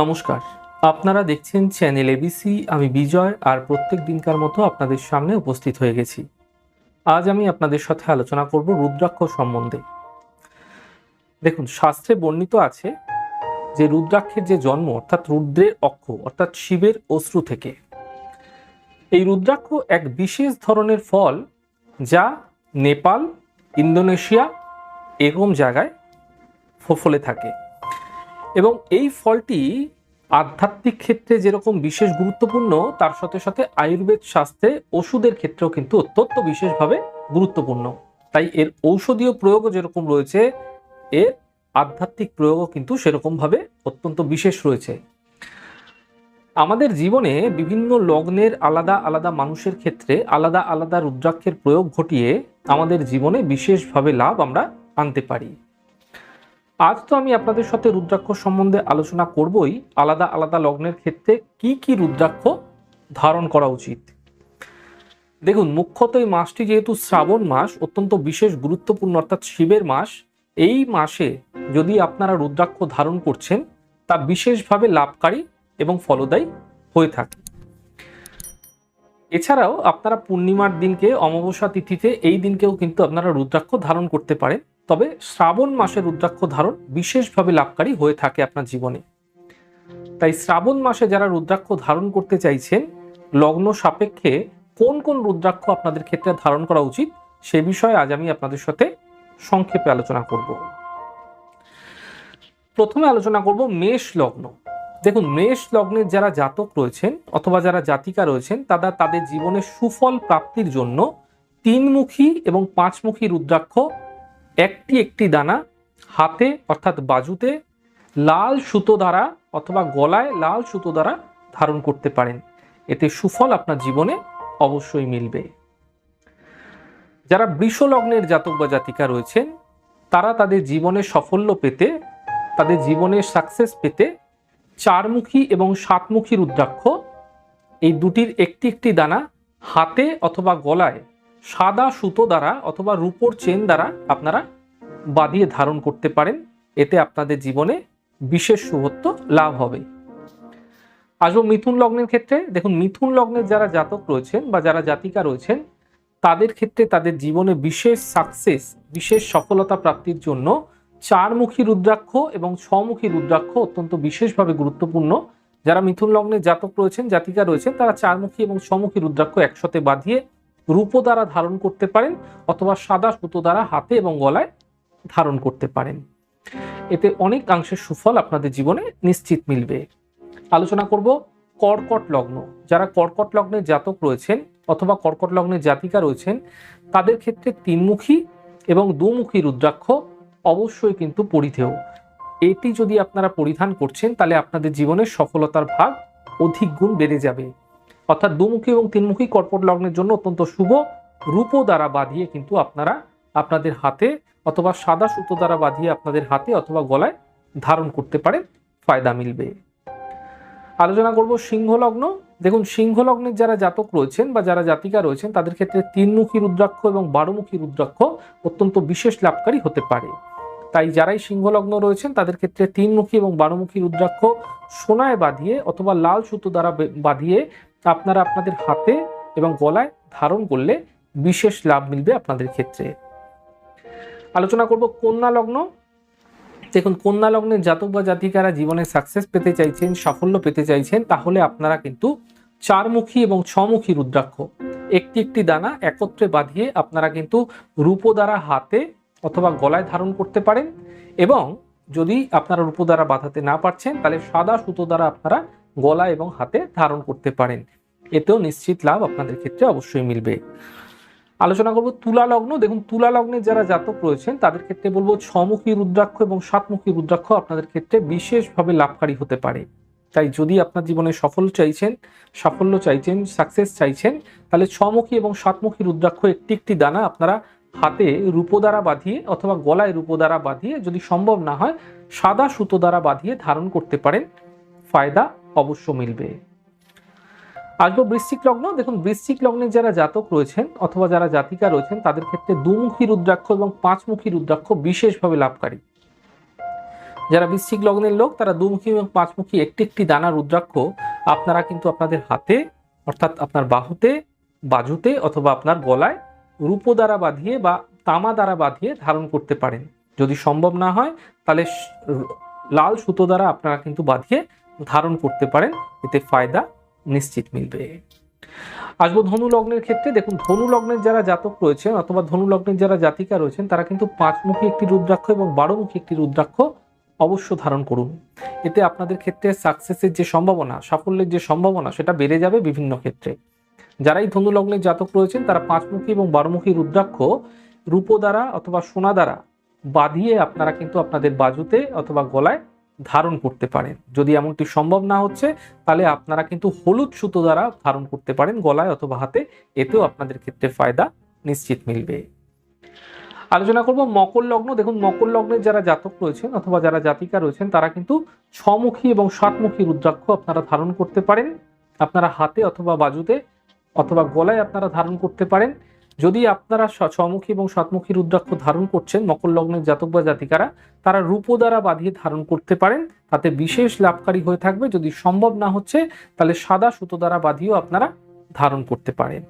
নমস্কার। আপনারা দেখছেন চ্যানেল এবিসি, আমি বিজয়, আর প্রত্যেক দিনকার মতো আপনাদের সামনে উপস্থিত হয়ে গেছি। আজ আমি আপনাদের সাথে আলোচনা করব রুদ্রাক্ষ সম্বন্ধে। দেখুন, শাস্ত্রে বর্ণিত আছে যে রুদ্রাক্ষের যে জন্ম, অর্থাৎ রুদ্রের অক্ষ, অর্থাৎ শিবের অশ্রু থেকে, এই রুদ্রাক্ষ এক বিশেষ ধরনের ফল যা নেপাল, ইন্দোনেশিয়া, এরকম জায়গায় ফলে থাকে। এবং এই ফলটি আধ্যাত্মিক ক্ষেত্রে যেরকম বিশেষ গুরুত্বপূর্ণ, তার সাথে সাথে আয়ুর্বেদ শাস্ত্রে ওষুধের ক্ষেত্রেও কিন্তু অত্যন্ত বিশেষভাবে গুরুত্বপূর্ণ। তাই এর ঔষধীয় প্রয়োগও যেরকম রয়েছে, এর আধ্যাত্মিক প্রয়োগও কিন্তু সেরকমভাবে অত্যন্ত বিশেষ রয়েছে। আমাদের জীবনে বিভিন্ন লগ্নের আলাদা আলাদা মানুষের ক্ষেত্রে আলাদা আলাদা রুদ্রাক্ষের প্রয়োগ ঘটিয়ে আমাদের জীবনে বিশেষভাবে লাভ আমরা আনতে পারি। আজ তো আমি আপনাদের সাথে রুদ্রাক্ষ সম্বন্ধে আলোচনা করবই। আলাদা আলাদা লগ্নের ক্ষেত্রে কি কি রুদ্রাক্ষ ধারণ করা উচিত? দেখুন, মুখ্যত এই মাসটি যেহেতু শ্রাবণ মাস, অত্যন্ত বিশেষ গুরুত্বপূর্ণ, অর্থাৎ শিবের মাস, এই মাসে যদি আপনারা রুদ্রাক্ষ ধারণ করছেন, তা বিশেষভাবে লাভকারী এবং ফলদায়ী হয়ে থাকে। এছাড়াও আপনারা পূর্ণিমার দিনকে, অমাবস্যা তিথিতে, এই দিনকেও কিন্তু আপনারা রুদ্রাক্ষ ধারণ করতে পারেন। তবে শ্রাবণ মাসে রুদ্রাক্ষ ধারণ বিশেষভাবে লাভকারী হয়ে থাকে আপনার জীবনে। তাই শ্রাবণ মাসে যারা রুদ্রাক্ষ ধারণ করতে চাইছেন, লগ্ন সাপেক্ষে কোন কোন রুদ্রাক্ষ আপনাদের ক্ষেত্রে ধারণ করা উচিত, সে বিষয়ে আজ আমি আপনাদের সাথে সংক্ষেপে আলোচনা করব। প্রথমে আলোচনা করব মেষ লগ্ন। দেখুন, মেষ লগ্নের যারা জাতক রয়েছেন অথবা যারা জাতিকা রয়েছেন, তারা তাদের জীবনে সুফল প্রাপ্তির জন্য তিনমুখী এবং পাঁচমুখী রুদ্রাক্ষ একটি একটি দানা হাতে অর্থাৎ বাজুতে লাল সুতো দ্বারা অথবা গলায় লাল সুতো দ্বারা ধারণ করতে পারেন। এতে সুফল আপনার জীবনে অবশ্যই মিলবে। যারা বৃষ লগ্নের জাতক বা জাতিকা রয়েছেন, তারা তাদের জীবনে সাফল্য পেতে, তাদের জীবনে সাকসেস পেতে চারমুখী এবং সাতমুখী রুদ্রাক্ষ, এই দুটির একটি একটি দানা হাতে অথবা গলায় সাদা সুতো দ্বারা অথবা রূপোর চেন দ্বারা আপনারা বাঁধিয়ে ধারণ করতে পারেন। এতে আপনাদের জীবনে বিশেষ শুভত্ব লাভ হবে। আসব মিথুন লগ্নের ক্ষেত্রে। দেখুন, মিথুন লগ্নের যারা জাতক রয়েছেন বা যারা জাতিকা রয়েছেন, তাদের ক্ষেত্রে তাদের জীবনে বিশেষ সাকসেস বিশেষ সফলতা প্রাপ্তির জন্য চারমুখী রুদ্রাক্ষ এবং ছমুখী রুদ্রাক্ষ অত্যন্ত বিশেষভাবে গুরুত্বপূর্ণ। যারা মিথুন লগ্নের জাতক রয়েছেন, জাতিকা রয়েছেন, তারা চারমুখী এবং ছমুখী রুদ্রাক্ষ একসাথে বাঁধিয়ে রূপো দ্বারা ধারণ করতে পারেন অথবা সাদা সুতো দ্বারা হাতে এবং গলায় ধারণ করতে পারেন। এতে অনেকাংশের সুফল আপনাদের জীবনে নিশ্চিত মিলবে। আলোচনা করব কর্কট লগ্ন। যারা কর্কট লগ্নের জাতক রয়েছেন অথবা কর্কট লগ্নের জাতিকা রয়েছেন, তাদের ক্ষেত্রে তিনমুখী এবং দুমুখী রুদ্রাক্ষ অবশ্যই কিন্তু পরিধেয়। এটি যদি আপনারা পরিধান করছেন, তাহলে আপনাদের জীবনের সফলতার ভাগ অধিক গুণ বেড়ে যাবে। অর্থাৎ দুমুখী এবং তিনমুখী কর্কট লগ্নের জন্য অত্যন্ত শুভ রূপো দ্বারা বাঁধিয়ে কিন্তু আপনারা আপনাদের হাতে অথবা সাদা সুতো দ্বারা বাঁধিয়ে আপনাদের হাতে অথবা গলায় ধারণ করতে পারেন, ফায়দা মিলবে। আলোচনা করব সিংহ লগ্ন দেখুন সিংহ লগ্নের যারা জাতক রয়েছেন বা যারা জাতিকা রয়েছেন, তাদের ক্ষেত্রে তিনমুখী রুদ্রাক্ষ এবং বারোমুখী রুদ্রাক্ষ অত্যন্ত বিশেষ লাভকারী হতে পারে। তাই যারাই সিংহ লগ্ন রয়েছেন, তাদের ক্ষেত্রে তিনমুখী এবং বারোমুখী রুদ্রাক্ষ সোনায় বাঁধিয়ে অথবা লাল সুতো দ্বারা বাঁধিয়ে আপনারা আপনাদের হাতে এবং গলায় ধারণ করলে বিশেষ লাভ মিলবে আপনাদের ক্ষেত্রে। আলোচনা করব কন্যা লগ্ন। দেখুন, কন্যা লগ্নের জাতক বা জাতিকারা জীবনে সাকসেস পেতে চাইছেন, সাফল্য পেতে চাইছেন, তাহলে আপনারা কিন্তু চারমুখী এবং ছমুখী রুদ্রাক্ষ, একটি একটি দানা একত্রে বাঁধিয়ে আপনারা কিন্তু রূপো দ্বারা হাতে অথবা গলায় ধারণ করতে পারেন এবং যদি আপনারা রূপো দ্বারা বাঁধাতে না পারছেন, তাহলে সাদা সুতো দ্বারা আপনারা গলা এবং হাতে ধারণ করতে পারেন। এতেও নিশ্চিত লাভ আপনাদের ক্ষেত্রে অবশ্যই মিলবে। আলোচনা করব তুলা লগ্ন। দেখুন, তুলা লগ্নে যারা জাতক রয়েছেন, তাদের ক্ষেত্রে বলব ছমুখী রুদ্রাক্ষ এবং সাতমুখী রুদ্রাক্ষ আপনাদের ক্ষেত্রে বিশেষভাবে লাভকারী হতে পারে। তাই যদি আপনার জীবনে সফল চাইছেন, সাফল্য চাইছেন সাকসেস চাইছেন, তাহলে ছমুখী এবং সাতমুখী রুদ্রাক্ষ একটি একটি দানা আপনারা হাতে রূপো দ্বারা বাঁধিয়ে অথবা গলায় রূপো দ্বারা বাঁধিয়ে যদি সম্ভব না হয়, সাদা সুতো দ্বারা বাঁধিয়ে ধারণ করতে পারেন। ফায়দা অবশ্য মিলবে। আসব বৃশ্চিক লগ্ন। দেখুন, বৃশ্চিক লগ্নের যারা জাতক রয়েছেন অথবা যারা জাতিকা রয়েছেন, তাদের ক্ষেত্রে দুমুখী রুদ্রাক্ষ এবং পাঁচমুখী রুদ্রাক্ষ বিশেষভাবে লাভকারী। যারা বৃশ্চিক লগ্নের লোক, তারা দুমুখী এবং পাঁচমুখী একটি একটি দানা রুদ্রাক্ষ আপনারা কিন্তু আপনাদের হাতে, অর্থাৎ আপনার বাহুতে, বাজুতে অথবা আপনার গলায় রূপো দ্বারা বাঁধিয়ে বা তামা দ্বারা বাঁধিয়ে ধারণ করতে পারেন। যদি সম্ভব না হয়, তাহলে লাল সুতো দ্বারা আপনারা কিন্তু বাঁধিয়ে ধারণ করতে পারেন, এতে ফায়দা নিশ্চিত মিলবে। আসব ধনু লগ্নের ক্ষেত্রে। দেখুন, ধনু লগ্নের যারা জাতক রয়েছেন অথবা ধনু লগ্নের যারা জাতিকা রয়েছেন, তারা কিন্তু পাঁচমুখী একটি রুদ্রাক্ষ এবং বারোমুখী একটি রুদ্রাক্ষ অবশ্য ধারণ করুন। এতে আপনাদের ক্ষেত্রে সাকসেসের যে সম্ভাবনা, সাফল্যের যে সম্ভাবনা, সেটা বেড়ে যাবে বিভিন্ন ক্ষেত্রে। যারাই ধনু লগ্নের জাতক রয়েছেন, তারা পাঁচমুখী এবং বারোমুখী রুদ্রাক্ষ রূপো দ্বারা অথবা সোনা দ্বারা বাঁধিয়ে আপনারা কিন্তু আপনাদের বাজুতে অথবা গলায় ধারণ করতে পারেন। যদি এমনটি সম্ভব না হচ্ছে, তাহলে আপনারা কিন্তু হলুদ সুতো দ্বারা ধারণ করতে পারেন গলায় অথবা হাতে। এতেও আপনাদের ক্ষেত্রে ফায়দা নিশ্চিত মিলবে। আলোচনা করব মকর লগ্ন। দেখুন, মকর লগ্নের যারা জাতক রয়েছেন অথবা যারা জাতিকা রয়েছেন, তারা কিন্তু ছমুখী এবং সাতমুখী রুদ্রাক্ষ আপনারা ধারণ করতে পারেন। আপনারা হাতে অথবা বাজুতে অথবা গলায় আপনারা ধারণ করতে পারেন। যদি আপনারা স- ছমুখী এবং সাতমুখী রুদ্রাক্ষ ধারণ করছেন, মকর লগ্নের জাতক বা জাতিকারা, তারা রূপো দ্বারা বাঁধিয়ে ধারণ করতে পারেন। তাতে বিশেষ লাভকারী হয়ে থাকবে। যদি সম্ভব না হচ্ছে, তাহলে সাদা সুতো দ্বারা বাঁধিয়েও আপনারা ধারণ করতে পারেন।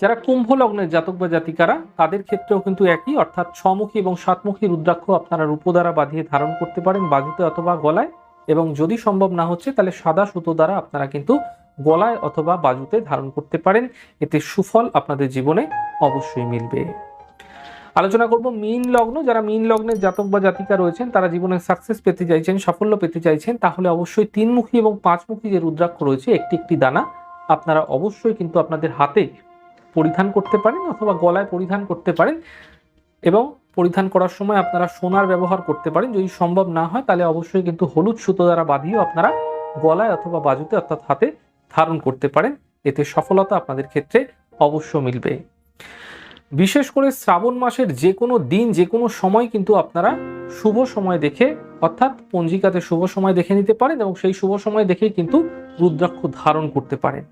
যারা কুম্ভ লগ্নের জাতক বা জাতিকারা, তাদের ক্ষেত্রেও কিন্তু একই, অর্থাৎ ছমুখী এবং সাতমুখী রুদ্রাক্ষ আপনারা রূপো দ্বারা বাঁধিয়ে ধারণ করতে পারেন বাজুতে অথবা গলায়। এবং যদি সম্ভব না হচ্ছে, তাহলে সাদা সুতো দ্বারা আপনারা কিন্তু গলায় অথবা বাজুতে ধারণ করতে পারেন। এতে সুফল আপনাদের জীবনে অবশ্যই মিলবে। আলোচনা করব মীন লগ্ন। যারা মীন লগ্নের জাতক বা জাতিকা রয়েছেন, তারা জীবনে সাকসেস পেতে চাইছেন, সাফল্য পেতে চাইছেন, তাহলে অবশ্যই তিনমুখী এবং পাঁচমুখী যে রুদ্রাক্ষ রয়েছে, একটি একটি দানা আপনারা অবশ্যই কিন্তু আপনাদের হাতে পরিধান করতে পারেন অথবা গলায় পরিধান করতে পারেন এবং পরিধান করার সময় আপনারা সোনার ব্যবহার করতে পারেন। যদি সম্ভব না হয়, তাহলে অবশ্যই কিন্তু হলুদ সুতো দ্বারা বাঁধিয়েও আপনারা গলায় অথবা বাজুতে অর্থাৎ হাতে ধারণ করতে পারেন, এতে সফলতা আপনাদের ক্ষেত্রে অবশ্য মিলবে। বিশেষ করে শ্রাবণ মাসের যে কোনো দিন, যে কোনো সময় কিন্তু আপনারা শুভ সময় দেখে, অর্থাৎ পঞ্জিকাতে শুভ সময় দেখে নিতে পারেন এবং সেই শুভ সময় দেখেই কিন্তু রুদ্রাক্ষ ধারণ করতে পারেন।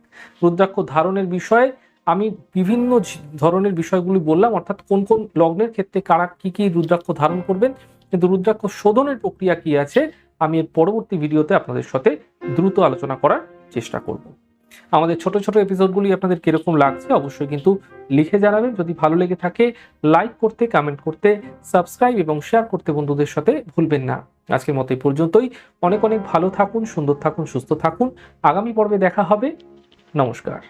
রুদ্রাক্ষ ধারণের বিষয়ে আমি বিভিন্ন ধরনের বিষয়গুলি বললাম, অর্থাৎ কোন কোন লগ্নের ক্ষেত্রে কারা কি কি রুদ্রাক্ষ ধারণ করবেন, কিন্তু রুদ্রাক্ষ শোধনের প্রক্রিয়া কি আছে, আমি এর পরবর্তী ভিডিওতে আপনাদের সাথে দ্রুত আলোচনা করার চেষ্টা করব। আমাদের ছোট ছোট এপিসোডগুলি আপনাদের কীরকম লাগছে অবশ্যই কিন্তু লিখে জানাবেন। যদি ভালো লেগে থাকে লাইক করতে কমেন্ট করতে সাবস্ক্রাইব এবং শেয়ার করতে বন্ধুদের সাথে ভুলবেন না। আজকের মতো এই পর্যন্তই। অনেক অনেক ভালো থাকুন, সুন্দর থাকুন, সুস্থ থাকুন। আগামী পর্বে দেখা হবে। নমস্কার।